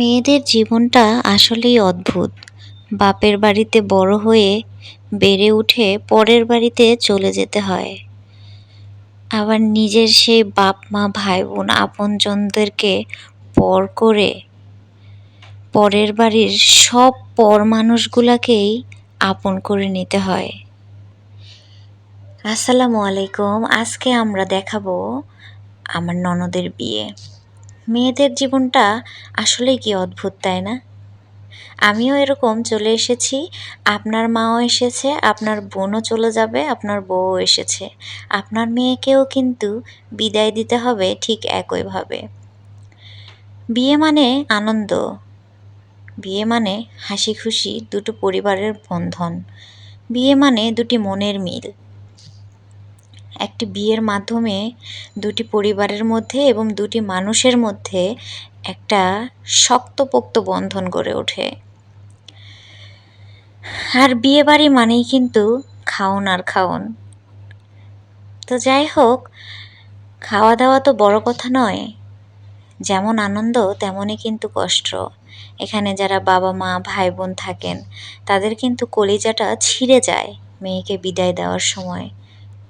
মেয়েদের জীবনটা আসলেই অদ্ভুত। বাপের বাড়িতে বড় হয়ে বেড়ে উঠে পরের বাড়িতে চলে যেতে হয়। আবার নিজের সেই বাপ, মা ভাই বোন আপনজনদেরকে পর করে পরের বাড়ির সব পর মানুষগুলাকেই আপন করে নিতে হয়। আসসালামু আলাইকুম, আজকে আমরা দেখাবো আমার ননদের বিয়ে। মেয়েদের জীবনটা আসলেই কি অদ্ভুত, তাই না? আমিও এরকম চলে এসেছি। আপনার মাও এসেছে, আপনার বোনও চলে যাবে, আপনার বউও এসেছে। আপনার মেয়েকেও কিন্তু বিদায় দিতে হবে ঠিক একইভাবে বিয়ে মানে আনন্দ। বিয়ে মানে হাসি খুশি, দুটো পরিবারের বন্ধন। বিয়ে মানে দুটি মনের মিল। একটি বিয়ের মাধ্যমে দুটি পরিবারের মধ্যে এবং দুটি মানুষের মধ্যে একটা শক্তপোক্ত বন্ধন গড়ে ওঠে। আর বিয়ে বাড়ি মানেই কিন্তু খাওন আর খাওন। তো যাই হোক খাওয়া দাওয়া তো বড় কথা নয়। যেমন আনন্দ, তেমনই কিন্তু কষ্ট। এখানে যারা বাবা, মা ভাই বোন থাকেন, তাদের কিন্তু কলিজাটা ছিঁড়ে যায় মেয়েকে বিদায় দেওয়ার সময়।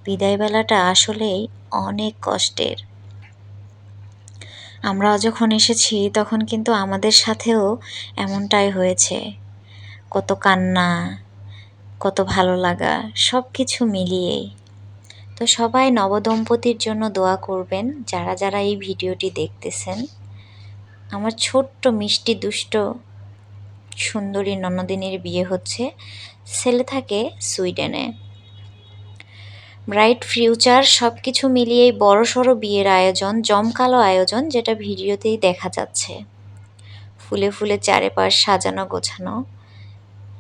বিদায় বেলাটা আসলেই অনেক কষ্টের। আমরা যখন এসেছি, তখন কিন্তু আমাদের সাথেও এমনটাই হয়েছে। কত কান্না, কত ভালো লাগা সব কিছু মিলিয়েই তো সবাই নবদম্পতির জন্য দোয়া করবেন, যারা যারা এই ভিডিওটি দেখতেছেন। আমার ছোট্ট মিষ্টি দুষ্ট সুন্দরী ননদিনীর বিয়ে হচ্ছে। ছেলে থাকে সুইডেনে। ব্রাইট ফিউচার সব কিছু মিলিয়েই বড়সড় বিয়ের আয়োজন, জমকালো আয়োজন যেটা ভিডিওতেই দেখা যাচ্ছে। ফুলে ফুলে চারেপাশ সাজানো গোছানো।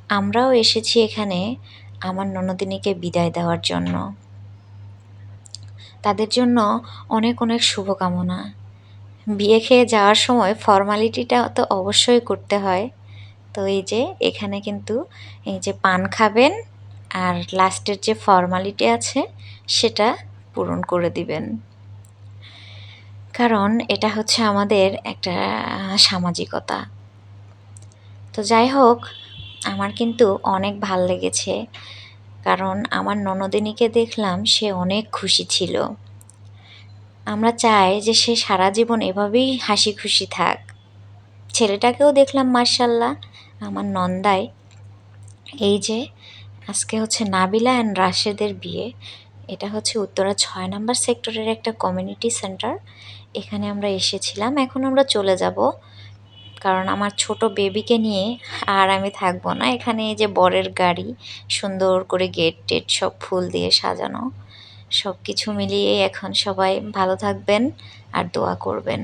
আমরাও এসেছি এখানে আমার ননদিনীকে বিদায় দেওয়ার জন্য। তাদের জন্য অনেক অনেক শুভকামনা। বিয়ে খেয়ে যাওয়ার সময় ফর্মালিটিটা তো অবশ্যই করতে হয়। তো এই যে এখানে কিন্তু এই যে পান খাবেন আর লাস্টের যে ফর্মালিটি আছে, সেটা পূরণ করে দিবেন। কারণ এটা হচ্ছে আমাদের একটা সামাজিকতা। তো যাই হোক, আমার কিন্তু অনেক ভালো লেগেছে। কারণ আমার ননদিনীকে দেখলাম, সে অনেক খুশি ছিল। আমরা চাই যে সে সারা জীবন এভাবেই হাসি খুশি থাক। ছেলেটাকেও দেখলাম মার্শাল্লাহ আমার নন্দায় এই যে আজকে হচ্ছে নাবিলা অ্যান্ড রাশেদের বিয়ে। এটা হচ্ছে উত্তরা ছয় নম্বর সেক্টরের একটা কমিউনিটি সেন্টার এখানে আমরা এসেছিলাম, এখন আমরা চলে যাব। কারণ আমার ছোট বেবিকে নিয়ে আর আমি থাকব না। এখানে এই যে বরের গাড়ি, সুন্দর করে গেট টেট সব ফুল দিয়ে সাজানো। সব কিছু মিলিয়ে এখন সবাই ভালো থাকবেন আর দোয়া করবেন।